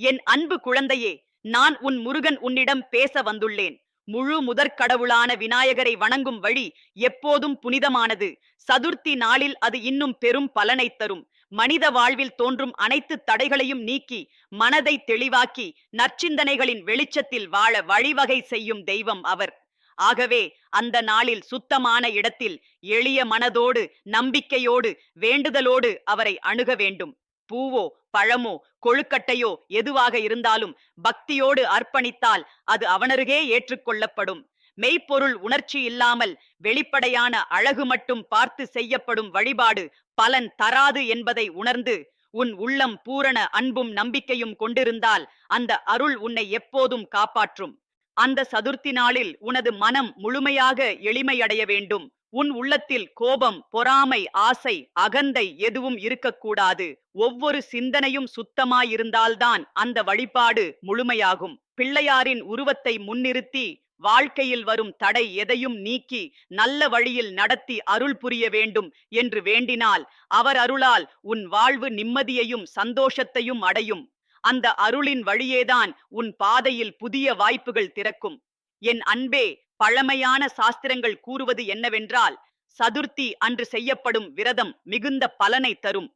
என் அன்பு குழந்தையே நான் உன் முருகன் உன்னிடம் பேச வந்துள்ளேன். முழு முதற் கடவுளான விநாயகரை வணங்கும் வழி எப்போதும் புனிதமானது. சதுர்த்தி நாளில் அது இன்னும் பெரும் பலனைத் தரும். மனித வாழ்வில் தோன்றும் அனைத்து தடைகளையும் நீக்கி மனதை தெளிவாக்கி நற்சிந்தனைகளின் வெளிச்சத்தில் வாழ வழிவகை செய்யும் தெய்வம் அவர். ஆகவே அந்த நாளில் சுத்தமான இடத்தில் எளிய மனதோடு நம்பிக்கையோடு வேண்டுதலோடு அவரை அணுக வேண்டும். பூவோ பழமோ கொழுக்கட்டையோ எதுவாக இருந்தாலும் பக்தியோடு அர்ப்பணித்தால் அது அவனருகே ஏற்றுக்கொள்ளப்படும். மெய்ப்பொருள் உணர்ச்சி இல்லாமல் வெளிப்படையான அழகு மட்டும் பார்த்து செய்யப்படும் வழிபாடு பலன் தராது என்பதை உணர்ந்து உன் உள்ளம் பூரண அன்பும் நம்பிக்கையும் கொண்டிருந்தால் அந்த அருள் உன்னை எப்போதும் காப்பாற்றும். அந்த சதுர்த்தி நாளில் உனது மனம் முழுமையாக எளிமையடைய வேண்டும். உன் உள்ளத்தில் கோபம் பொறாமை ஆசை அகந்தை எதுவும் இருக்கக்கூடாது. ஒவ்வொரு சிந்தனையும் சுத்தமாயிருந்தால்தான் அந்த வழிபாடு முழுமையாகும். பிள்ளையாரின் உருவத்தை முன்னிறுத்தி வாழ்க்கையில் வரும் தடை எதையும் நீக்கி நல்ல வழியில் நடத்தி அருள் புரிய வேண்டும் என்று வேண்டினால் அவர் அருளால் உன் வாழ்வு நிம்மதியையும் சந்தோஷத்தையும் அடையும். அந்த அருளின் வழியேதான் உன் பாதையில் புதிய வாய்ப்புகள் திறக்கும். என் அன்பே பழமையான சாஸ்திரங்கள் கூறுவது என்னவென்றால் சதுர்த்தி அன்று செய்யப்படும் விரதம் மிகுந்த பலனை தரும்.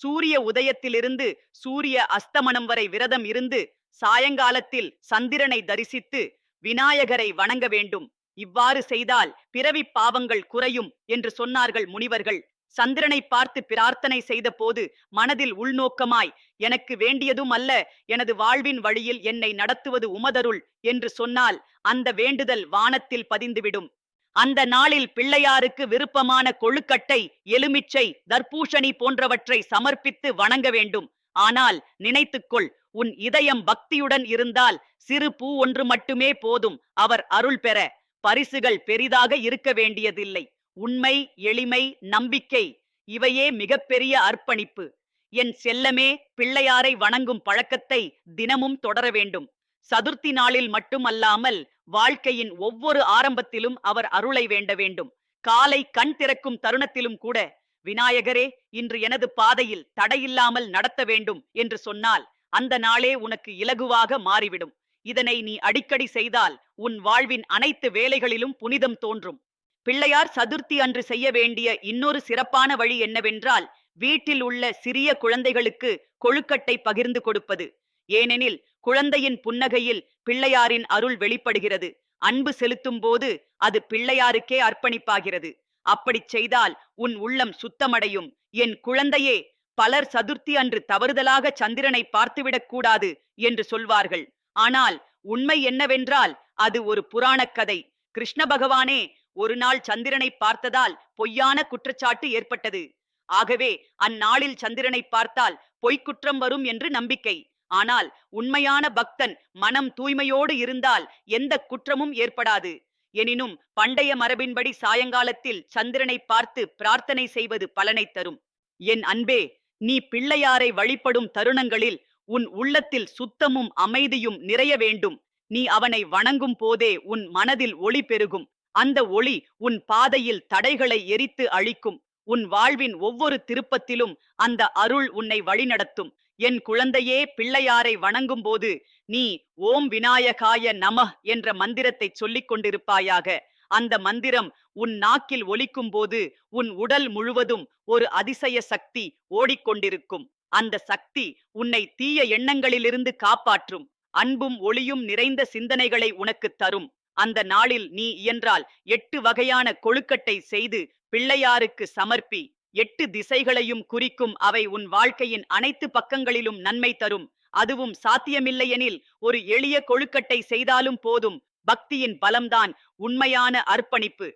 சூரிய உதயத்திலிருந்து சூரிய அஸ்தமனம் வரை விரதம் இருந்து சாயங்காலத்தில் சந்திரனை தரிசித்து விநாயகரை வணங்க வேண்டும். இவ்வாறு செய்தால் பிறவி பாவங்கள் குறையும் என்று சொன்னார்கள் முனிவர்கள். சந்திரனை பார்த்து பிரார்த்தனை செய்த போது மனதில் உள்நோக்கமாய் எனக்கு வேண்டியதும் அல்ல எனது வாழ்வின் வழியில் என்னை நடத்துவது உமதருள் என்று சொன்னால் அந்த வேண்டுதல் வானத்தில் பதிந்துவிடும். அந்த நாளில் பிள்ளையாருக்கு விருப்பமான கொழுக்கட்டை எலுமிச்சை தர்பூஷணி போன்றவற்றை சமர்ப்பித்து வணங்க வேண்டும். ஆனால் நினைத்துக்கொள் உன் இதயம் பக்தியுடன் இருந்தால் சிறு பூ ஒன்று மட்டுமே போதும் அவர் அருள் பெற. பரிசுகள் பெரிதாக இருக்க வேண்டியதில்லை. உண்மை எளிமை நம்பிக்கை இவையே மிகப்பெரிய அர்ப்பணிப்பு. என் செல்லமே பிள்ளையாரை வணங்கும் பழக்கத்தை தினமும் தொடர வேண்டும். சதுர்த்தி நாளில் மட்டுமல்லாமல் வாழ்க்கையின் ஒவ்வொரு ஆரம்பத்திலும் அவர் அருளை வேண்ட வேண்டும். காலை கண் திறக்கும் தருணத்திலும் கூட விநாயகரே இன்று எனது பாதையில் தடையில்லாமல் நடத்த வேண்டும் என்று சொன்னால் அந்த நாளே உனக்கு இலகுவாக மாறிவிடும். இதனை நீ அடிக்கடி செய்தால் உன் வாழ்வின் அனைத்து வேலைகளிலும் புனிதம் தோன்றும். பிள்ளையார் சதுர்த்தி அன்று செய்ய வேண்டிய இன்னொரு சிறப்பான வழி என்னவென்றால் வீட்டில் உள்ள சிறிய குழந்தைகளுக்கு கொழுக்கட்டை பகிர்ந்து கொடுப்பது. ஏனெனில் குழந்தையின் புன்னகையில் பிள்ளையாரின் அருள் வெளிப்படுகிறது. அன்பு செலுத்தும் போது அது பிள்ளையாருக்கே அர்ப்பணிப்பாகிறது. அப்படிச் செய்தால் உன் உள்ளம் சுத்தமடையும். என் குழந்தையே பலர் சதுர்த்தி அன்று தவறுதலாக சந்திரனை பார்த்துவிடக் கூடாது என்று சொல்வார்கள். ஆனால் உண்மை என்னவென்றால் அது ஒரு புராணக் கதை. கிருஷ்ண பகவானே ஒரு நாள் சந்திரனை பார்த்ததால் பொய்யான குற்றச்சாட்டு ஏற்பட்டது. ஆகவே அந்நாளில் சந்திரனை பார்த்தால் பொய்க்குற்றம் வரும் என்று நம்பிக்கை. ஆனால் உண்மையான பக்தன் மனம் தூய்மையோடு இருந்தால் எந்த குற்றமும் ஏற்படாது. எனினும் பண்டைய மரபின்படி சாயங்காலத்தில் சந்திரனை பார்த்து பிரார்த்தனை செய்வது பலனை தரும். என் அன்பே நீ பிள்ளையாரை வழிபடும் தருணங்களில் உன் உள்ளத்தில் சுத்தமும் அமைதியும் நிறைய வேண்டும். நீ அவனை வணங்கும் போதே உன் மனதில் ஒளி பெருகும். அந்த ஒளி உன் பாதையில் தடைகளை எரித்து அழிக்கும். உன் வாழ்வின் ஒவ்வொரு திருப்பத்திலும் அந்த அருள் உன்னை வழிநடத்தும். என் குழந்தையே பிள்ளையாரை வணங்கும் போது நீ ஓம் விநாயகாய நம என்ற மந்திரத்தை சொல்லிக் கொண்டிருப்பாயாக. அந்த மந்திரம் உன் நாக்கில் ஒலிக்கும் போது உன் உடல் முழுவதும் ஒரு அதிசய சக்தி ஓடிக்கொண்டிருக்கும். அந்த சக்தி உன்னை தீய எண்ணங்களிலிருந்து காப்பாற்றும். அன்பும் ஒளியும் நிறைந்த சிந்தனைகளை உனக்கு தரும். அந்த நாளில் நீ இயன்றால் எட்டு வகையான கொழுக்கட்டை செய்து பிள்ளையாருக்கு சமர்ப்பி. எட்டு திசைகளையும் குறிக்கும் அவை உன் வாழ்க்கையின் அனைத்து பக்கங்களிலும் நன்மை தரும். அதுவும் சாத்தியமில்லையெனில் ஒரு எளிய கொழுக்கட்டை செய்தாலும் போதும். பக்தியின் பலம்தான் உண்மையான அர்ப்பணிப்பு.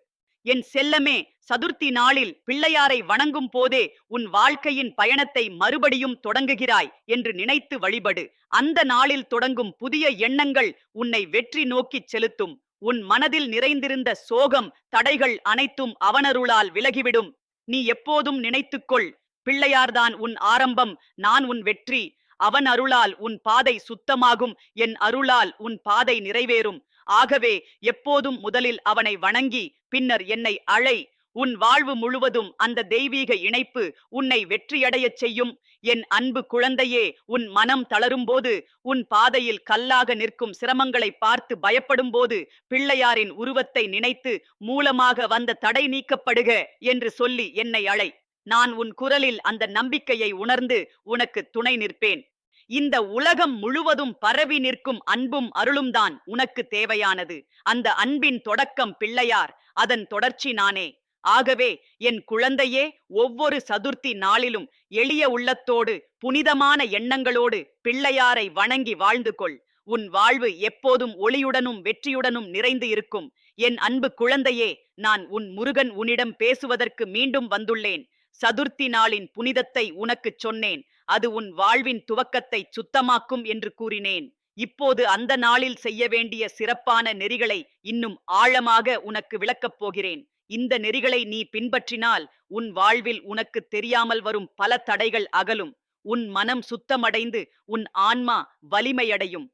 என் செல்லமே சதுர்த்தி நாளில் பிள்ளையாரை வணங்கும் போதே உன் வாழ்க்கையின் பயணத்தை மறுபடியும் தொடங்குகிறாய் என்று நினைத்து வழிபடு. அந்த நாளில் தொடங்கும் புதிய எண்ணங்கள் உன்னை வெற்றி நோக்கிச் செலுத்தும். உன் மனதில் நிறைந்திருந்த சோகம் தடைகள் அனைத்தும் அவனருளால் விலகிவிடும். நீ எப்போதும் நினைத்துக்கொள் பிள்ளையார்தான் உன் ஆரம்பம் நான் உன் வெற்றி. அவன் அருளால் உன் பாதை சுத்தமாகும் என் அருளால் உன் பாதை நிறைவேறும். ஆகவே எப்போதும் முதலில் அவனை வணங்கி பின்னர் என்னை அழை. உன் வாழ்வு முழுவதும் அந்த தெய்வீக இணைப்பு உன்னை வெற்றியடையச் செய்யும். என் அன்பு குழந்தையே உன் மனம் தளரும்போது உன் பாதையில் கல்லாக நிற்கும் சிரமங்களை பார்த்து பயப்படும்போது பிள்ளையாரின் உருவத்தை நினைத்து மூலமாக வந்த தடை நீக்கப்படுக என்று சொல்லி என்னை அழை. நான் உன் குரலில் அந்த நம்பிக்கையை உணர்ந்து உனக்கு துணை நிற்பேன். இந்த உலகம் முழுவதும் பரவி நிற்கும் அன்பும் அருளும் தான் உனக்கு தேவையானது. அந்த அன்பின் தொடக்கம் பிள்ளையார் அதன் தொடர்ச்சி நானே. ஆகவே என் குழந்தையே ஒவ்வொரு சதுர்த்தி நாளிலும் எளிய உள்ளத்தோடு புனிதமான எண்ணங்களோடு பிள்ளையாரை வணங்கி வாழ்ந்து கொள். உன் வாழ்வு எப்போதும் ஒளியுடனும் வெற்றியுடனும் நிறைந்து இருக்கும். என் அன்பு குழந்தையே நான் உன் முருகன் உன்னிடம் பேசுவதற்கு மீண்டும் வந்துள்ளேன். சதுர்த்தி நாளின் புனிதத்தை உனக்குச் சொன்னேன். அது உன் வாழ்வின் துவக்கத்தை சுத்தமாக்கும் என்று கூறினேன். இப்போது அந்த நாளில் செய்ய வேண்டிய சிறப்பான நெறிகளை இன்னும் ஆழமாக உனக்கு விளக்கப் போகிறேன். இந்த நெறிகளை நீ பின்பற்றினால் உன் வாழ்வில் உனக்கு தெரியாமல் வரும் பல தடைகள் அகலும். உன் மனம் சுத்தமடைந்து உன் ஆன்மா வலிமையடையும்.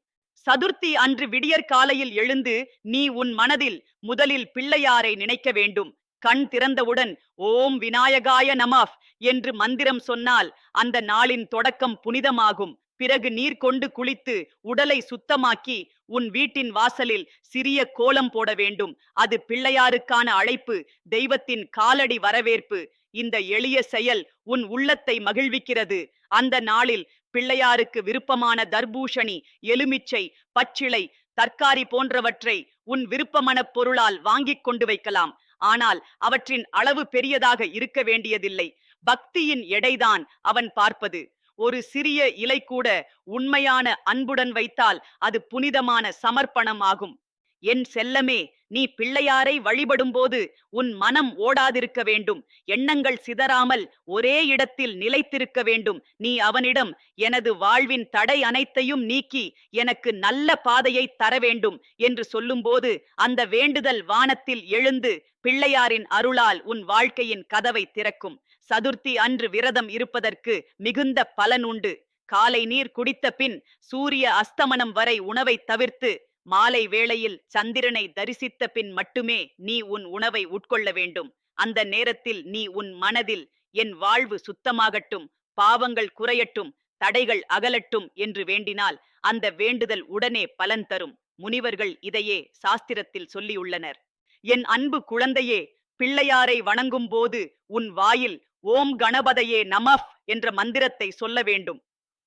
சதுர்த்தி அன்று விடியற் காலையில் எழுந்து நீ உன் மனதில் முதலில் பிள்ளையாரை நினைக்க வேண்டும். கண் திறந்தவுடன் ஓம் விநாயகாய நமஃப் என்று மந்திரம் சொன்னால் அந்த நாளின் தொடக்கம் புனிதமாகும். பிறகு நீர் கொண்டு குளித்து உடலை சுத்தமாக்கி உன் வீட்டின் வாசலில் சிறிய கோலம் போட வேண்டும். அது பிள்ளையாருக்கான அழைப்பு தெய்வத்தின் காலடி வரவேற்பு. இந்த எளிய செயல் உன் உள்ளத்தை மகிழ்விக்கிறது. அந்த நாளில் பிள்ளையாருக்கு விருப்பமான தர்பூஷணி எலுமிச்சை பச்சிலை தற்காரி போன்றவற்றை உன் விருப்பமனப் பொருளால் வாங்கிக் கொண்டு வைக்கலாம். ஆனால் அவற்றின் அளவு பெரியதாக இருக்க வேண்டியதில்லை. பக்தியின் எடைதான் அவன் பார்ப்பது. ஒரு சிறிய இலை கூட உண்மையான அன்புடன் வைத்தால் அது புனிதமான சமர்ப்பணம் ஆகும். என் செல்லமே நீ பிள்ளையாரை வழிபடும்போது உன் மனம் ஓடாதிருக்க வேண்டும். எண்ணங்கள் சிதறாமல் ஒரே இடத்தில் நிலைத்திருக்க வேண்டும். நீ அவனிடம் எனது வாழ்வின் தடை அனைத்தையும் நீக்கி எனக்கு நல்ல பாதையை தர வேண்டும் என்று சொல்லும்போது அந்த வேண்டுதல் வானத்தில் எழுந்து பிள்ளையாரின் அருளால் உன் வாழ்க்கையின் கதவை திறக்கும். சதுர்த்தி அன்று விரதம் இருப்பதற்கு மிகுந்த பலன் உண்டு. காலை நீர் குடித்த பின் சூரிய அஸ்தமனம் வரை உணவை தவிர்த்து மாலை வேளையில் சந்திரனை தரிசித்த பின் மட்டுமே நீ உன் உணவை உட்கொள்ள வேண்டும். அந்த நேரத்தில் நீ உன் மனதில் என் வாழ்வு சுத்தமாகட்டும் பாவங்கள் குறையட்டும் தடைகள் அகலட்டும் என்று வேண்டினால் அந்த வேண்டுதல் உடனே பலன் தரும். முனிவர்கள் இதையே சாஸ்திரத்தில் சொல்லியுள்ளனர். என் அன்பு குழந்தையே பிள்ளையாரை வணங்கும் போது உன் வாயில் ஓம் கணபதையே நமஃப் என்ற மந்திரத்தை சொல்ல வேண்டும்.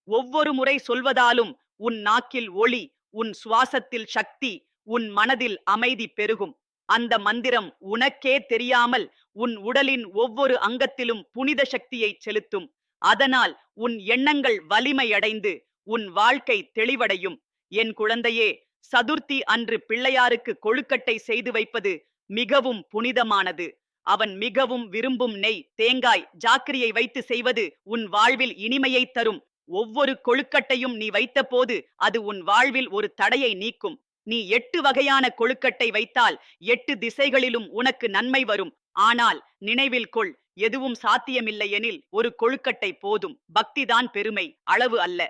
ஒவ்வொரு முறை சொல்வதாலும் உன் நாக்கில் ஒளி உன் சுவாசத்தில் சக்தி உன் மனதில் அமைதி பெருகும். அந்த மந்திரம் உனக்கே தெரியாமல் உன் உடலின் ஒவ்வொரு அங்கத்திலும் புனித சக்தியை செலுத்தும். அதனால் உன் எண்ணங்கள் வலிமையடைந்து உன் வாழ்க்கை தெளிவடையும். என் குழந்தையே சதுர்த்தி அன்று பிள்ளையாருக்கு கொழுக்கட்டை செய்து வைப்பது மிகவும் புனிதமானது. அவன் மிகவும் விரும்பும் நெய் தேங்காய் ஜாக்கிரியை வைத்து செய்வது உன் வாழ்வில் இனிமையை தரும். ஒவ்வொரு கொழுக்கட்டையும் நீ வைத்தபோது அது உன் வாழ்வில் ஒரு தடையை நீக்கும். நீ எட்டு வகையான கொழுக்கட்டை வைத்தால் எட்டு திசைகளிலும் உனக்கு நன்மை வரும். ஆனால் நினைவில் கொள் எதுவும் சாத்தியமில்லை எனில் ஒரு கொழுக்கட்டை போதும். பக்திதான் பெருமை அளவு அல்ல.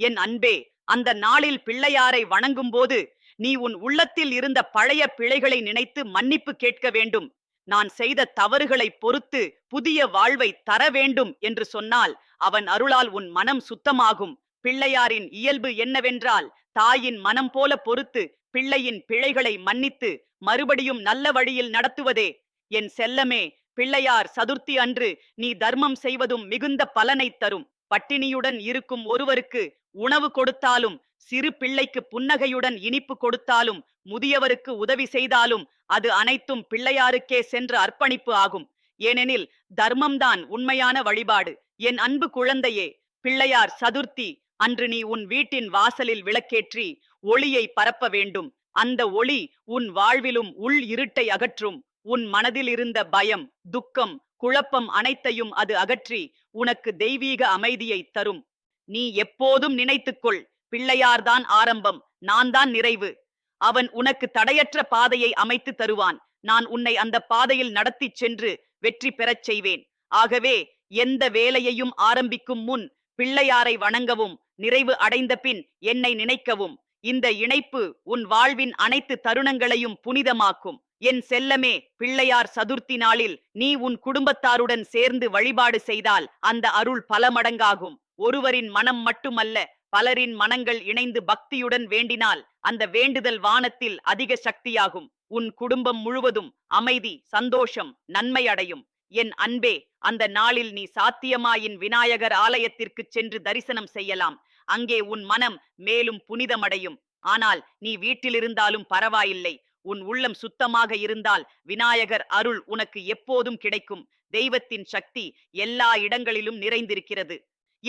என் அன்பே அந்த நாளில் பிள்ளையாரை வணங்கும் போது நீ உன் உள்ளத்தில் இருந்த பழைய பிழைகளை நினைத்து மன்னிப்பு கேட்க வேண்டும். நான் செய்த தவறுகளை பொறுத்து புதிய வாழ்வை தர வேண்டும் என்று சொன்னால் அவன் அருளால் உன் மனம் சுத்தமாகும். பிள்ளையாரின் இயல்பு என்னவென்றால் தாயின் மனம் போல பொறுத்து பிள்ளையின் பிழைகளை மன்னித்து மறுபடியும் நல்ல வழியில் நடத்துவதே. என் செல்லமே பிள்ளையார் சதுர்த்தி அன்று நீ தர்மம் செய்வதும் மிகுந்த பலனை தரும். பட்டினியுடன் இருக்கும் ஒருவருக்கு உணவு கொடுத்தாலும் சிறு பிள்ளைக்கு புன்னகையுடன் இனிப்பு கொடுத்தாலும் முதியவருக்கு உதவி செய்தாலும் அது அனைத்தும் பிள்ளையாருக்கே சென்ற அர்ப்பணிப்பு ஆகும். ஏனெனில் தர்மம்தான் உண்மையான வழிபாடு. என் அன்பு குழந்தையே பிள்ளையார் சதுர்த்தி அன்று நீ உன் வீட்டின் வாசலில் விளக்கேற்றி ஒளியை பரப்ப வேண்டும். அந்த ஒளி உன் வாழ்விலும் உள் இருட்டை அகற்றும். உன் மனதில் இருந்த பயம் துக்கம் குழப்பம் அனைத்தையும் அது அகற்றி உனக்கு தெய்வீக அமைதியை தரும். நீ எப்போதும் நினைத்துக்கொள் பிள்ளையார்தான் ஆரம்பம் நான் தான் நிறைவு. அவன் உனக்கு தடையற்ற பாதையை அமைத்து தருவான். நான் உன்னை அந்த பாதையில் நடத்திச் சென்று வெற்றி பெறச் செய்வேன். ஆகவே எந்த வேலையையும் ஆரம்பிக்கும் முன் பிள்ளையாரை வணங்கவும் நிறைவு அடைந்த பின் என்னை நினைக்கவும். இந்த இணைப்பு உன் வாழ்வின் அனைத்து தருணங்களையும் புனிதமாக்கும். என் செல்லமே பிள்ளையார் சதுர்த்தி நாளில் நீ உன் குடும்பத்தாருடன் சேர்ந்து வழிபாடு செய்தால் அந்த அருள் பல மடங்காகும் ஒருவரின் மனம் மட்டுமல்ல பலரின் மனங்கள் இணைந்து பக்தியுடன் வேண்டினால் அந்த வேண்டுதல் வானத்தில் அதிக சக்தியாகும். உன் குடும்பம் முழுவதும் அமைதி சந்தோஷம் நன்மை அடையும் என் அன்பே அந்த நாளில் நீ சாத்தியமாயின் விநாயகர் ஆலயத்திற்கு சென்று தரிசனம் செய்யலாம். அங்கே உன் மனம் மேலும் புனிதமடையும். ஆனால் நீ வீட்டிலிருந்தாலும் பரவாயில்லை. உன் உள்ளம் சுத்தமாக இருந்தால் விநாயகர் அருள் உனக்கு எப்போதும் கிடைக்கும். தெய்வத்தின் சக்தி எல்லா இடங்களிலும் நிறைந்திருக்கிறது.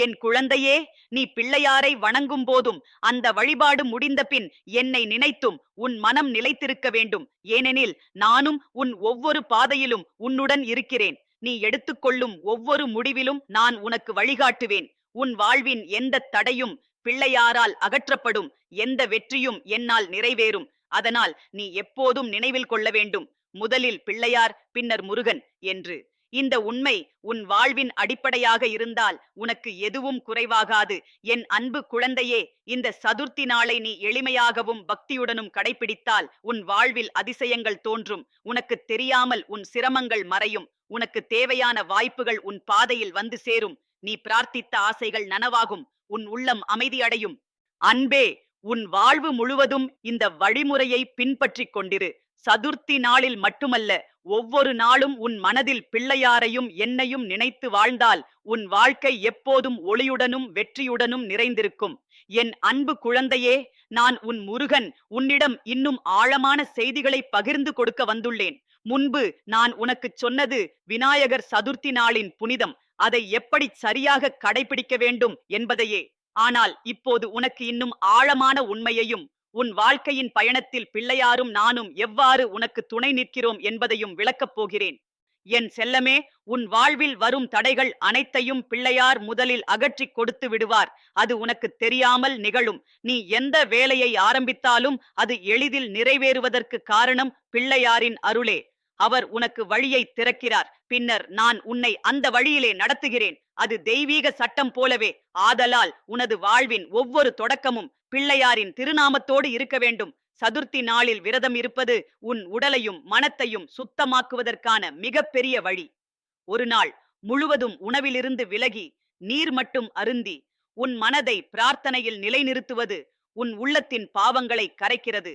என் குழந்தையே நீ பிள்ளையாரை வணங்கும் போதும் அந்த வழிபாடு முடிந்த பின் என்னை நினைத்தும் உன் மனம் நிலைத்திருக்க வேண்டும். ஏனெனில் நானும் உன் ஒவ்வொரு பாதையிலும் உன்னுடன் இருக்கிறேன். நீ எடுத்துக்கொள்ளும் ஒவ்வொரு முடிவிலும் நான் உனக்கு வழிகாட்டுவேன். உன் வாழ்வின் எந்த தடையும் பிள்ளையாரால் அகற்றப்படும் எந்த வெற்றியும் என்னால் நிறைவேறும். அதனால் நீ எப்போதும் நினைவில் கொள்ள வேண்டும். முதலில் பிள்ளையார் பின்னர் முருகன் என்று. இந்த உண்மை உன் வாழ்வின் அடிப்படையாக இருந்தால் உனக்கு எதுவும் குறைவாகாது. என் அன்பு குழந்தையே இந்த சதுர்த்தி நாளை நீ எளிமையாகவும் பக்தியுடனும் கடைபிடித்தால் உன் வாழ்வில் அதிசயங்கள் தோன்றும். உனக்கு தெரியாமல் உன் சிரமங்கள் மறையும். உனக்கு தேவையான வாய்ப்புகள் உன் பாதையில் வந்து சேரும். நீ பிரார்த்தித்த ஆசைகள் நனவாகும். உன் உள்ளம் அமைதியடையும். அன்பே உன் வாழ்வு முழுவதும் இந்த வழிமுறையை பின்பற்றிக் கொண்டிரு. சதுர்த்தி நாளில் மட்டுமல்ல ஒவ்வொரு நாளும் உன் மனதில் பிள்ளையாரையும் என்னையும் நினைத்து வாழ்ந்தால் உன் வாழ்க்கை எப்போதும் ஒளியுடனும் வெற்றியுடனும் நிறைந்திருக்கும். என் அன்பு குழந்தையே நான் உன் முருகன். உன்னிடம் இன்னும் ஆழமான செய்திகளை பகிர்ந்து கொடுக்க வந்துள்ளேன். முன்பு நான் உனக்குச் சொன்னது விநாயகர் சதுர்த்தி நாளின் புனிதம். அதை எப்படி சரியாக கடைபிடிக்க வேண்டும் என்பதையே. ஆனால் இப்போது உனக்கு இன்னும் ஆழமான உண்மையையும் உன் வாழ்க்கையின் பயணத்தில் பிள்ளையாரும் நானும் எவ்வாறு உனக்கு துணை நிற்கிறோம் என்பதையும் விளக்கப் போகிறேன். என் செல்லமே உன் வாழ்வில் வரும் தடைகள் அனைத்தையும் பிள்ளையார் முதலில் அகற்றிக் கொடுத்து விடுவார். அது உனக்கு தெரியாமல் நிகழும். நீ எந்த வேலையை ஆரம்பித்தாலும் அது எளிதில் நிறைவேறுவதற்கு காரணம் பிள்ளையாரின் அருளே. அவர் உனக்கு வழியை திறக்கிறார். பின்னர் நான் உன்னை அந்த வழியிலே நடத்துகிறேன். அது தெய்வீக சட்டம் போலவே ஆதலால் உனது வாழ்வின் ஒவ்வொரு தொடக்கமும் பிள்ளையாரின் திருநாமத்தோடு இருக்க வேண்டும். சதுர்த்தி நாளில் விரதம் இருப்பது உன் உடலையும் மனத்தையும் சுத்தமாக்குவதற்கான மிகப்பெரிய வழி. ஒரு நாள் முழுவதும் உணவிலிருந்து விலகி நீர் மட்டும் அருந்தி உன் மனதை பிரார்த்தனையில் நிலைநிறுத்துவது உன் உள்ளத்தின் பாவங்களை கரைக்கிறது.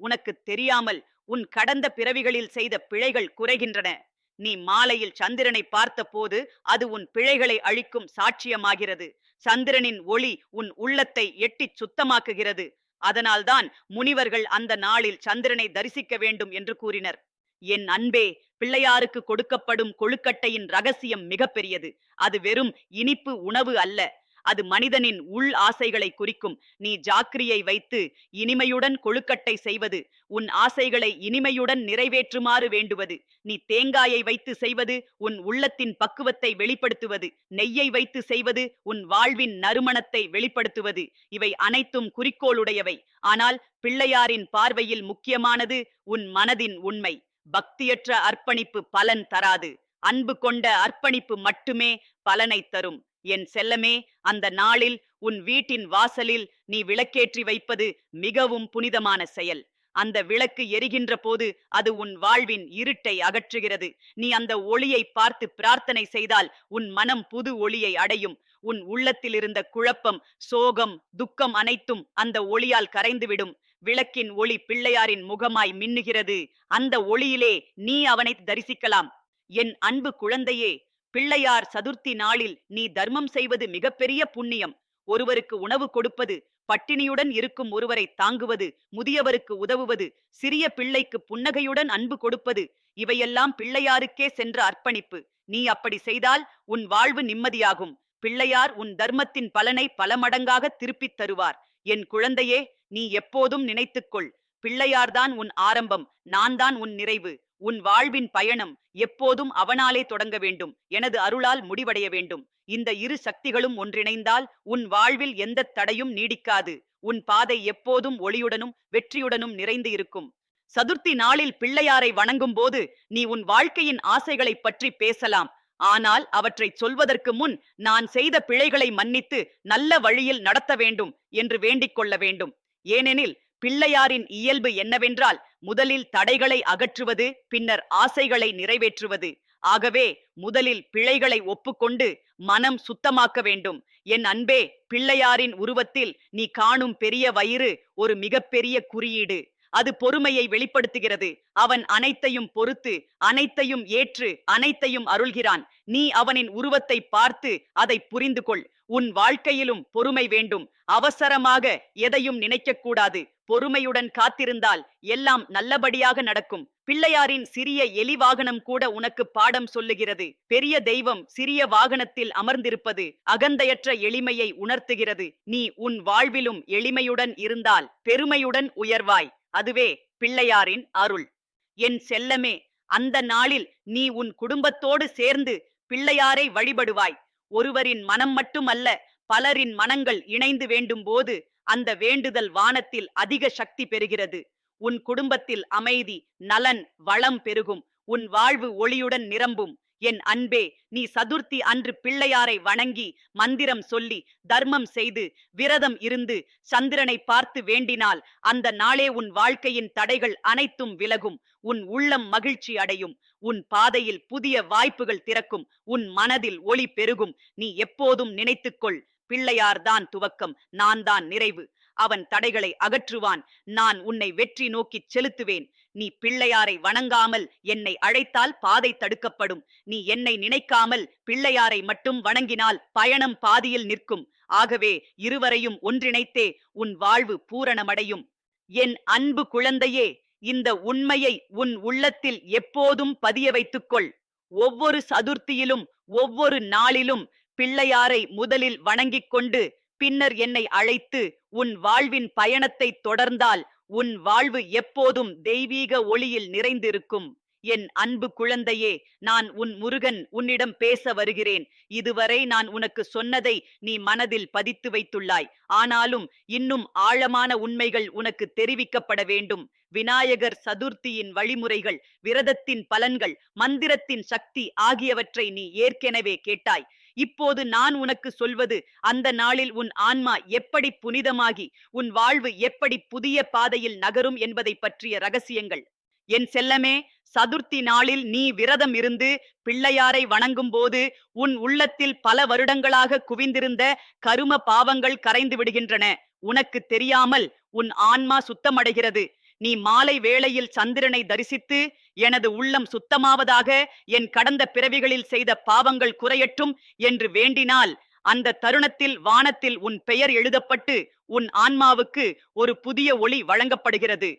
உனக்கு தெரியாமல் உன் கடந்த பிறவிகளில் செய்த பிழைகள் குறைகின்றன. நீ மாலையில் சந்திரனை பார்த்தபோது அது உன் பிழைகளை அழிக்கும் சாட்சியமாகிறது. சந்திரனின் ஒளி உன் உள்ளத்தை எட்டிச் சுத்தமாக்குகிறது. அதனால்தான் முனிவர்கள் அந்த நாளில் சந்திரனை தரிசிக்க வேண்டும் என்று கூறினர். என் அன்பே பிள்ளையாருக்கு கொடுக்கப்படும் கொழுக்கட்டையின் ரகசியம் மிகப்பெரியது. அது வெறும் இனிப்பு உணவு அல்ல. அது மனிதனின் உள் ஆசைகளை குறிக்கும். நீ ஜாக்கிரியை வைத்து இனிமையுடன் கொழுக்கட்டை செய்வது உன் ஆசைகளை இனிமையுடன் நிறைவேற்றுமாறு வேண்டுவது. நீ தேங்காயை வைத்து செய்வது உன் உள்ளத்தின் பக்குவத்தை வெளிப்படுத்துவது. நெய்யை வைத்து செய்வது உன் வாழ்வின் நறுமணத்தை வெளிப்படுத்துவது. இவை அனைத்தும் குறிக்கோளுடையவை. ஆனால் பிள்ளையாரின் பார்வையில் முக்கியமானது உன் மனதின் உண்மை. பக்தியற்ற அர்ப்பணிப்பு பலன் தராது. அன்பு கொண்ட அர்ப்பணிப்பு மட்டுமே பலனை தரும். என் செல்லமே அந்த நாளில் உன் வீட்டின் வாசலில் நீ விளக்கேற்றி வைப்பது மிகவும் புனிதமான செயல். அந்த விளக்கு எரிகின்ற போது அது உன் வாழ்வின் இருட்டை அகற்றுகிறது. நீ அந்த ஒளியை பார்த்து பிரார்த்தனை செய்தால் உன் மனம் புது ஒளியை அடையும். உன் உள்ளத்தில் இருந்த குழப்பம் சோகம் துக்கம் அனைத்தும் அந்த ஒளியால் கரைந்துவிடும். விளக்கின் ஒளி பிள்ளையாரின் முகமாய் மின்னுகிறது. அந்த ஒளியிலே நீ அவனை தரிசிக்கலாம். என் அன்பு குழந்தையே பிள்ளையார் சதுர்த்தி நாளில் நீ தர்மம் செய்வது மிகப்பெரிய புண்ணியம். ஒருவருக்கு உணவு கொடுப்பது பட்டினியுடன் இருக்கும் ஒருவரை தாங்குவது முதியவருக்கு உதவுவது சிறிய பிள்ளைக்கு புன்னகையுடன் அன்பு கொடுப்பது இவையெல்லாம் பிள்ளையாருக்கே சென்ற அர்ப்பணிப்பு. நீ அப்படி செய்தால் உன் வாழ்வு நிம்மதியாகும். பிள்ளையார் உன் தர்மத்தின் பலனை பல மடங்காக திருப்பித் தருவார். என் குழந்தையே நீ எப்போதும் நினைத்துக்கொள். பிள்ளையார்தான் உன் ஆரம்பம் நான் தான் உன் நிறைவு. உன் வாழ்வின் பயணம் எப்போதும் அவனாலே தொடங்க வேண்டும். எனது அருளால் முடிவடைய வேண்டும். இந்த இரு சக்திகளும் ஒன்றிணைந்தால் உன் வாழ்வில் எந்த தடையும் நீடிக்காது. உன் பாதை எப்போதும் ஒளியுடனும் வெற்றியுடனும் நிறைந்து இருக்கும். சதுர்த்தி நாளில் பிள்ளையாரை வணங்கும் போது நீ உன் வாழ்க்கையின் ஆசைகளை பற்றி பேசலாம். ஆனால் அவற்றை சொல்வதற்கு முன் நான் செய்த பிழைகளை மன்னித்து நல்ல வழியில் நடத்த வேண்டும் என்று வேண்டிக் கொள்ள வேண்டும். ஏனெனில் பிள்ளையாரின் இயல்பு என்னவென்றால் முதலில் தடைகளை அகற்றுவது பின்னர் ஆசைகளை நிறைவேற்றுவது. ஆகவே முதலில் பிழைகளை ஒப்புக்கொண்டு மனம் சுத்தமாக்க வேண்டும். என் அன்பே பிள்ளையாரின் உருவத்தில் நீ காணும் பெரிய வயிறு ஒரு மிகப்பெரிய குறியீடு. அது பொறுமையை வெளிப்படுத்துகிறது. அவன் அனைத்தையும் பொறுத்து அனைத்தையும் ஏற்று அனைத்தையும் அருள்கிறான். நீ அவனின் உருவத்தை பார்த்து அதை புரிந்து கொள் உன் வாழ்க்கையிலும் பொறுமை வேண்டும். அவசரமாக எதையும் நினைக்கக்கூடாது. பொறுமையுடன் காத்திருந்தால் எல்லாம் நல்லபடியாக நடக்கும். பிள்ளையாரின் சிறிய எலி வாகனம் கூட உனக்கு பாடம் சொல்லுகிறது. பெரிய தெய்வம் சிறிய வாகனத்தில் அமர்ந்திருப்பது அகந்தையற்ற எளிமையை உணர்த்துகிறது. நீ உன் வாழ்விலும் எளிமையுடன் இருந்தால் பெருமையுடன் உயர்வாய். அதுவே பிள்ளையாரின் அருள். என் செல்லமே அந்த நாளில் நீ உன் குடும்பத்தோடு சேர்ந்து பிள்ளையாரை வழிபடுவாய். ஒருவரின் மனம் மட்டுமல்ல பலரின் மனங்கள் இணைந்து வேண்டும் போது அந்த வேண்டுதல் வானத்தில் அதிக சக்தி பெறுகிறது. உன் குடும்பத்தில் அமைதி நலன் வளம் பெருகும். உன் வாழ்வு ஒளியுடன் நிரம்பும். என் அன்பே நீ சதுர்த்தி அன்று பிள்ளையாரை வணங்கி மந்திரம் சொல்லி தர்மம் செய்து விரதம் இருந்து சந்திரனை பார்த்து வேண்டினால் அந்த நாளே உன் வாழ்க்கையின் தடைகள் அனைத்தும் விலகும். உன் உள்ளம் மகிழ்ச்சி அடையும். உன் பாதையில் புதிய வாய்ப்புகள் திறக்கும். உன் மனதில் ஒளி பெருகும். நீ எப்போதும் நினைத்துக்கொள் பிள்ளையார் தான் துவக்கம் நான் தான் நிறைவு. அவன் தடைகளை அகற்றுவான் நான் உன்னை வெற்றி நோக்கிச் செலுத்துவேன். நீ பிள்ளையாரை வணங்காமல் என்னை அழைத்தால் பாதை தடுக்கப்படும். நீ என்னை நினைக்காமல் பிள்ளையாரை மட்டும் வணங்கினால் பயணம் பாதியில் நிற்கும். ஆகவே இருவரையும் ஒன்றிணைத்தே உன் வாழ்வு பூரணமடையும். என் அன்பு குழந்தையே இந்த உண்மையை உன் உள்ளத்தில் எப்போதும் பதிய வைத்துக்கொள். ஒவ்வொரு சதுர்த்தியிலும் ஒவ்வொரு நாளிலும் பிள்ளையாரை முதலில் வணங்கிக் கொண்டு பின்னர் என்னை அழைத்து உன் வாழ்வின் பயணத்தை தொடர்ந்தால் உன் வாழ்வு எப்போதும் தெய்வீக ஒளியில் நிறைந்திருக்கும். என் அன்பு குழந்தையே நான் உன் முருகன் உன்னிடம் பேச வருகிறேன். இதுவரை நான் உனக்கு சொன்னதை நீ மனதில் பதித்து வைத்துள்ளாய். ஆனாலும் இன்னும் ஆழமான உண்மைகள் உனக்கு தெரிவிக்கப்பட வேண்டும். விநாயகர் சதுர்த்தியின் வழிமுறைகள் விரதத்தின் பலன்கள் மந்திரத்தின் சக்தி ஆகியவற்றை நீ ஏற்கனவே கேட்டாய். இப்போது நான் உனக்கு சொல்வது அந்த நாளில் உன் ஆன்மா எப்படி புனிதமாகி உன் வாழ்வு எப்படி புதிய பாதையில் நகரும் என்பதை பற்றிய ரகசியங்கள். என் செல்லமே சதுர்த்தி நாளில் நீ விரதம் இருந்து பிள்ளையாரை வணங்கும் போது உன் உள்ளத்தில் பல வருடங்களாக குவிந்திருந்த கரும பாவங்கள் கரைந்து விடுகின்றன. உனக்கு தெரியாமல் உன் ஆன்மா சுத்தமடைகிறது. நீ மாலை வேளையில் சந்திரனை தரிசித்து எனது உள்ளம் சுத்தமாவதாக என் கடந்த பிறவிகளில் செய்த பாவங்கள் குறையட்டும் என்று வேண்டினால் அந்த தருணத்தில் வானத்தில் உன் பெயர் எழுதப்பட்டு உன் ஆன்மாவுக்கு ஒரு புதிய ஒளி வழங்கப்படுகிறது.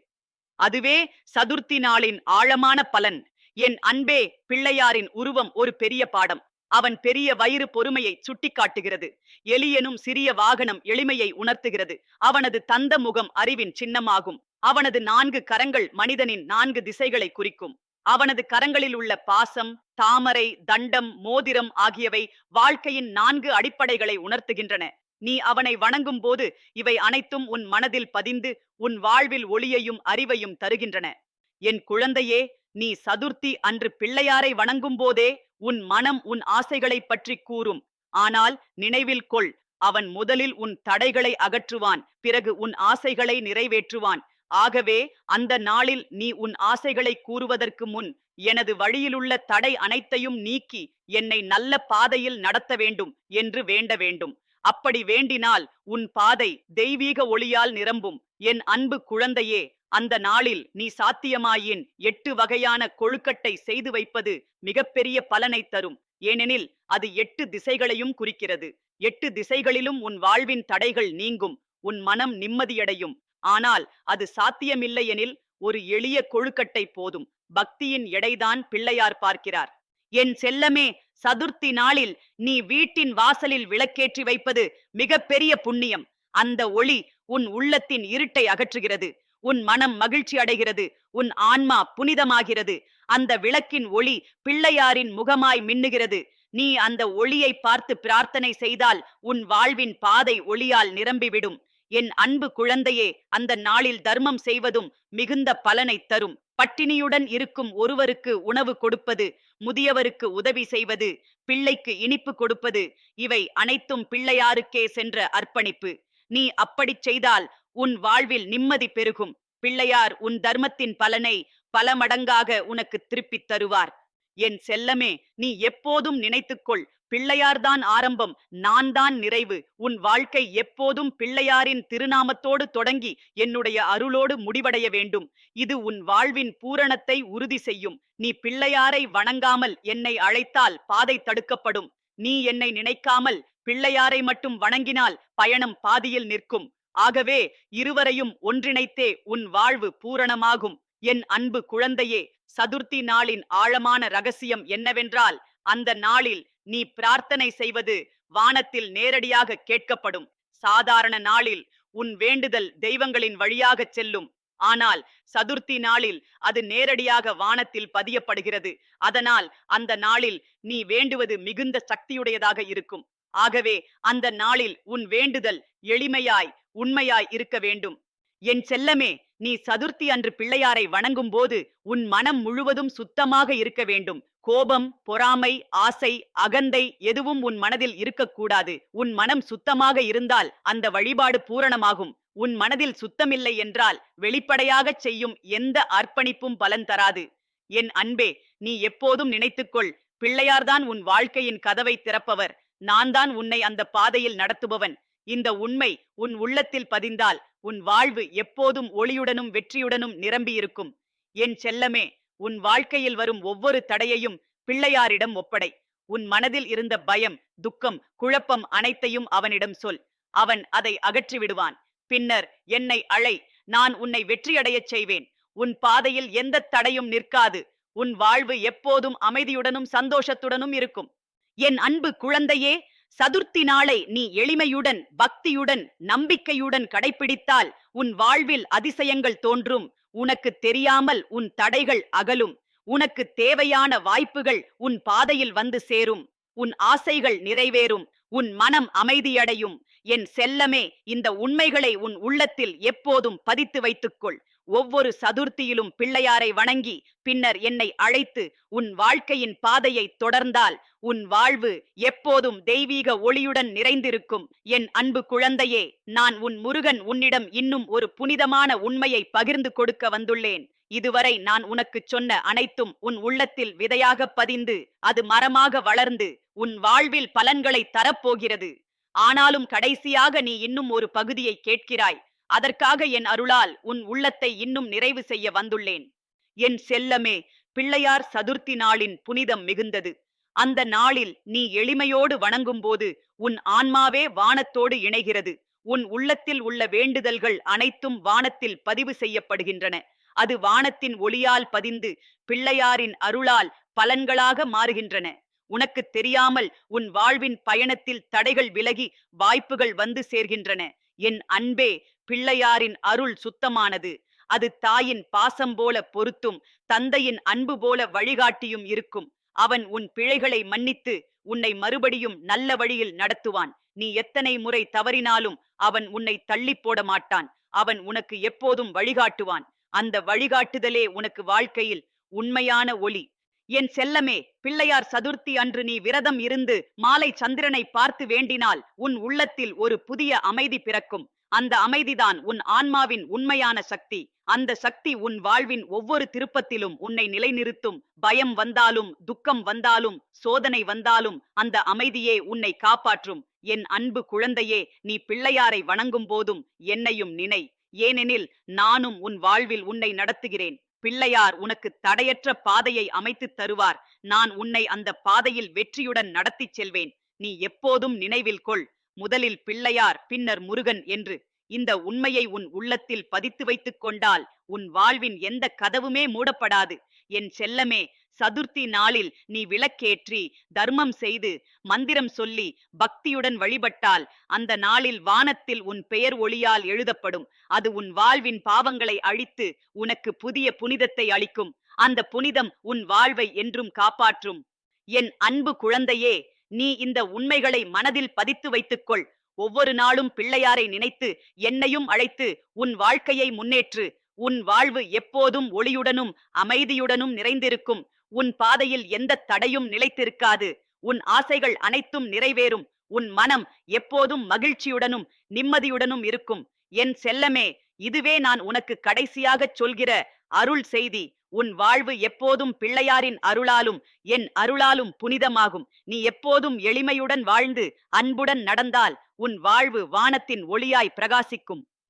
அதுவே சதுர்த்தி நாளின் ஆழமான பலன். என் அன்பே பிள்ளையாரின் உருவம் ஒரு பெரிய பாடம். அவன் பெரிய வயிறு பொறுமையை சுட்டிக்காட்டுகிறது. எலியனும் சிறிய வாகனம் எளிமையை உணர்த்துகிறது. அவனது தந்த முகம் அறிவின் சின்னமாகும். அவனது நான்கு கரங்கள் மனிதனின் நான்கு திசைகளை குறிக்கும். அவனது கரங்களில் உள்ள பாசம் தாமரை தண்டம் மோதிரம் ஆகியவை வாழ்க்கையின் நான்கு அடிப்படைகளை உணர்த்துகின்றன. நீ அவனை வணங்கும் போது இவை அனைத்தும் உன் மனதில் பதிந்து உன் வாழ்வில் ஒளியையும் அறிவையும் தருகின்றன. என் குழந்தையே நீ சதுர்த்தி அன்று பிள்ளையாரை வணங்கும் போதே உன் மனம் உன் ஆசைகளை பற்றி கூறும். ஆனால் நினைவில் கொள் அவன் முதலில் உன் தடைகளை அகற்றுவான் பிறகு உன் ஆசைகளை நிறைவேற்றுவான். ஆகவே அந்த நாளில் நீ உன் ஆசைகளை கூறுவதற்கு முன் எனது வழியிலுள்ள தடை அனைத்தையும் நீக்கி என்னை நல்ல பாதையில் நடத்த வேண்டும் என்று வேண்ட வேண்டும். அப்படி வேண்டினால் உன் பாதை தெய்வீக ஒளியால் நிரம்பும். என் அன்பு குழந்தையே அந்த நாளில் நீ சாத்தியமாயின் எட்டு வகையான கொழுக்கட்டை செய்து வைப்பது மிகப்பெரிய பலனை தரும். ஏனெனில் அது எட்டு திசைகளையும் குறிக்கிறது. எட்டு திசைகளிலும் உன் வாழ்வின் தடைகள் நீங்கும். உன் மனம் நிம்மதியடையும். ஆனால் அது சாத்தியமில்லை எனில் ஒரு எளிய கொழுக்கட்டை போதும். பக்தியின் எடைதான் பிள்ளையார் பார்க்கிறார். என் செல்லமே சதுர்த்தி நாளில் நீ வீட்டின் வாசலில் விளக்கேற்றி வைப்பது மிகப்பெரிய புண்ணியம். அந்த ஒளி உன் உள்ளத்தின் இருட்டை அகற்றுகிறது. உன் மனம் மகிழ்ச்சி அடைகிறது. உன் ஆன்மா புனிதமாகிறது. அந்த விளக்கின் ஒளி பிள்ளையாரின் முகமாய் மின்னுகிறது. நீ அந்த ஒளியை பார்த்து பிரார்த்தனை செய்தால் உன் வாழ்வின் பாதை ஒளியால் நிரம்பிவிடும். என் அன்பு குழந்தையே அந்த நாளில் தர்மம் செய்வதும் மிகுந்த பலனை தரும். பட்டினியுடன் இருக்கும் ஒருவருக்கு உணவு கொடுப்பது முதியவருக்கு உதவி செய்வது பிள்ளைக்கு இனிப்பு கொடுப்பது இவை அனைத்தும் பிள்ளையாருக்கே சென்ற அர்ப்பணிப்பு. நீ அப்படிச் செய்தால் உன் வாழ்வில் நிம்மதி பெருகும். பிள்ளையார் உன் தர்மத்தின் பலனை பல மடங்காக உனக்கு திருப்பித் தருவார். என் செல்லமே நீ எப்போதும் நினைத்துக்கொள் பிள்ளையார்தான் ஆரம்பம் நான் தான் நிறைவு. உன் வாழ்க்கை எப்போதும் பிள்ளையாரின் திருநாமத்தோடு தொடங்கி என்னுடைய அருளோடு முடிவடைய வேண்டும். இது உன் வாழ்வின் பூரணத்தை உறுதி செய்யும். நீ பிள்ளையாரை வணங்காமல் என்னை அழைத்தால் பாதை தடுக்கப்படும். நீ என்னை நினைக்காமல் பிள்ளையாரை மட்டும் வணங்கினால் பயணம் பாதியில் நிற்கும். ஆகவே இருவரையும் ஒன்றிணைத்தே உன் வாழ்வு பூரணமாகும். என் அன்பு குழந்தையே சதுர்த்தி நாளின் ஆழமான ரகசியம் என்னவென்றால் அந்த நாளில் நீ பிரார்த்தனை செய்வது வானத்தில் நேரடியாக கேட்கப்படும். சாதாரண நாளில் உன் வேண்டுதல் தெய்வங்களின் வழியாகச் செல்லும். ஆனால் சதுர்த்தி நாளில் அது நேரடியாக வானத்தில் பதியப்படுகிறது. அதனால் அந்த நாளில் நீ வேண்டுவது மிகுந்த சக்தியுடையதாக இருக்கும். ஆகவே அந்த நாளில் உன் வேண்டுதல் எளிமையாய் உண்மையாய் இருக்க வேண்டும். என் செல்லமே நீ சதுர்த்தி அன்று பிள்ளையாரை வணங்கும் போது உன் மனம் முழுவதும் சுத்தமாக இருக்க வேண்டும். கோபம் பொறாமை ஆசை அகந்தை எதுவும் உன் மனதில் இருக்கக்கூடாது. உன் மனம் சுத்தமாக இருந்தால் அந்த வழிபாடு பூரணமாகும். உன் மனதில் சுத்தமில்லை என்றால் வெளிப்படையாகச் செய்யும் எந்த அர்ப்பணிப்பும் பலன் தராது. என் அன்பே நீ எப்போதும் நினைத்துக்கொள் பிள்ளையார்தான் உன் வாழ்க்கையின் கதவை திறப்பவர். நான் தான் உன்னை அந்த பாதையில் நடத்துபவன். இந்த உண்மை உன் உள்ளத்தில் பதிந்தால் உன் வாழ்வு எப்போதும் ஒளியுடனும் வெற்றியுடனும் நிரம்பியிருக்கும். என் செல்லமே உன் வாழ்க்கையில் வரும் ஒவ்வொரு தடையையும் பிள்ளையாரிடம் ஒப்படை. உன் மனதில் இருந்த பயம் துக்கம் குழப்பம் அனைத்தையும் அவனிடம் சொல். அவன் அதை அகற்றி விடுவான் பின்னர் என்னை அழை. நான் உன்னை வெற்றியடையச் செய்வேன். உன் பாதையில் எந்த தடையும் நிற்காது. உன் வாழ்வு எப்போதும் அமைதியுடனும் சந்தோஷத்துடனும் இருக்கும். என் அன்பு குழந்தையே சதுர்த்தி நாளை நீ எளிமையுடன் பக்தியுடன் நம்பிக்கையுடன் கடைபிடித்தால் உன் வாழ்வில் அதிசயங்கள் தோன்றும். உனக்கு தெரியாமல் உன் தடைகள் அகலும். உனக்கு தேவையான வாய்ப்புகள் உன் பாதையில் வந்து சேரும். உன் ஆசைகள் நிறைவேறும். உன் மனம் அமைதியடையும். என் செல்லமே இந்த உண்மைகளை உன் உள்ளத்தில் எப்போதும் பதித்து வைத்துக்கொள். ஒவ்வொரு சதுர்த்தியிலும் பிள்ளையாரை வணங்கி பின்னர் என்னை அழைத்து உன் வாழ்க்கையின் பாதையை தொடர்ந்தால் உன் வாழ்வு எப்போதும் தெய்வீக ஒளியுடன் நிறைந்திருக்கும். என் அன்பு குழந்தையே நான் உன் முருகன் உன்னிடம் இன்னும் ஒரு புனிதமான உண்மையை பகிர்ந்து கொடுக்க வந்துள்ளேன். இதுவரை நான் உனக்குச் சொன்ன அனைத்தும் உன் உள்ளத்தில் விதையாக பதிந்து அது மரமாக வளர்ந்து உன் வாழ்வில் பலன்களை தரப்போகிறது. ஆனாலும் கடைசியாக நீ இன்னும் ஒரு பகுதியை கேட்கிறாய். அதற்காக என் அருளால் உன் உள்ளத்தை இன்னும் நிறைவு செய்ய வந்துள்ளேன். என் செல்லமே பிள்ளையார் சதுர்த்தி நாளின் புனிதம் மிகுந்தது. அந்த நாளில் நீ எளிமையோடு வணங்கும்போது உன் ஆன்மாவே வானத்தோடு இணைகிறது. உன் உள்ளத்தில் உள்ள வேண்டுதல்கள் அனைத்தும் வானத்தில் பதிவு செய்யப்படுகின்றன. அது வானத்தின் ஒளியால் பதிந்து பிள்ளையாரின் அருளால் பலன்களாக மாறுகின்றன. உனக்கு தெரியாமல் உன் வாழ்வின் பயணத்தில் தடைகள் விலகி வாய்ப்புகள் வந்து சேர்கின்றன. என் அன்பே பிள்ளையாரின் அருள் சுத்தமானது. அது தாயின் பாசம் போல பொருத்தும் தந்தையின் அன்பு போல வழிகாட்டியும் இருக்கும். அவன் உன் பிழைகளை மன்னித்து உன்னை மறுபடியும் நல்ல வழியில் நடத்துவான். நீ எத்தனை முறை தவறினாலும் அவன் உன்னை தள்ளி போட மாட்டான். அவன் உனக்கு எப்போதும் வழிகாட்டுவான். அந்த வழிகாட்டுதலே உனக்கு வாழ்க்கையில் உண்மையான ஒளி. என் செல்லமே பிள்ளையார் சதுர்த்தி அன்று நீ விரதம் இருந்து மாலை சந்திரனை பார்த்து வேண்டினால் உன் உள்ளத்தில் ஒரு புதிய அமைதி பிறக்கும். அந்த அமைதிதான் உன் ஆன்மாவின் உண்மையான சக்தி. அந்த சக்தி உன் வாழ்வின் ஒவ்வொரு திருப்பத்திலும் உன்னை நிலைநிறுத்தும். பயம் வந்தாலும் துக்கம் வந்தாலும் சோதனை வந்தாலும் அந்த அமைதியே உன்னை காப்பாற்றும். என் அன்பு குழந்தையே நீ பிள்ளையாரை வணங்கும் போதும் என்னையும் நினை. ஏனெனில் நானும் உன் வாழ்வில் உன்னை நடத்துகிறேன். பிள்ளையார் உனக்கு தடையற்ற பாதையை அமைத்துத் தருவார். நான் உன்னை அந்த பாதையில் வெற்றியுடன் நடத்திச் செல்வேன். நீ எப்போதும் நினைவில் கொள். முதலில் பிள்ளையார் பின்னர் முருகன் என்று. இந்த உண்மையை உன் உள்ளத்தில் பதித்து வைத்துக் கொண்டால் உன் வாழ்வின் எந்த கதவுமே மூடப்படாது. என் செல்லமே சதுர்த்தி நாளில் நீ விளக்கேற்றி தர்மம் செய்து மந்திரம் சொல்லி பக்தியுடன் வழிபட்டால் அந்த நாளில் வானத்தில் உன் பெயர் ஒளியால் எழுதப்படும். அது உன் வாழ்வின் பாவங்களை அழித்து உனக்கு புதிய புனிதத்தை அளிக்கும். அந்த புனிதம் உன் வாழ்வை என்றும் காப்பாற்றும். என் அன்பு குழந்தையே நீ இந்த உண்மைகளை மனதில் பதித்து வைத்துக்கொள். ஒவ்வொரு நாளும் பிள்ளையாரை நினைத்து என்னையும் அழைத்து உன் வாழ்க்கையை முன்னேற்று. உன் வாழ்வு எப்போதும் ஒளியுடனும் அமைதியுடனும் நிறைந்திருக்கும். உன் பாதையில் எந்த தடையும் நிலைத்திருக்காது. உன் ஆசைகள் அனைத்தும் நிறைவேறும். உன் மனம் எப்போதும் மகிழ்ச்சியுடனும் நிம்மதியுடனும் இருக்கும். என் செல்லமே இதுவே நான் உனக்கு கடைசியாகச் சொல்கிற அருள் செய்தி. உன் வாழ்வு எப்போதும் பிள்ளையாரின் அருளாலும் என் அருளாலும் புனிதமாகும். நீ எப்போதும் எளிமையுடன் வாழ்ந்து அன்புடன் நடந்தால் உன் வாழ்வு வானத்தின் ஒளியாய் பிரகாசிக்கும்.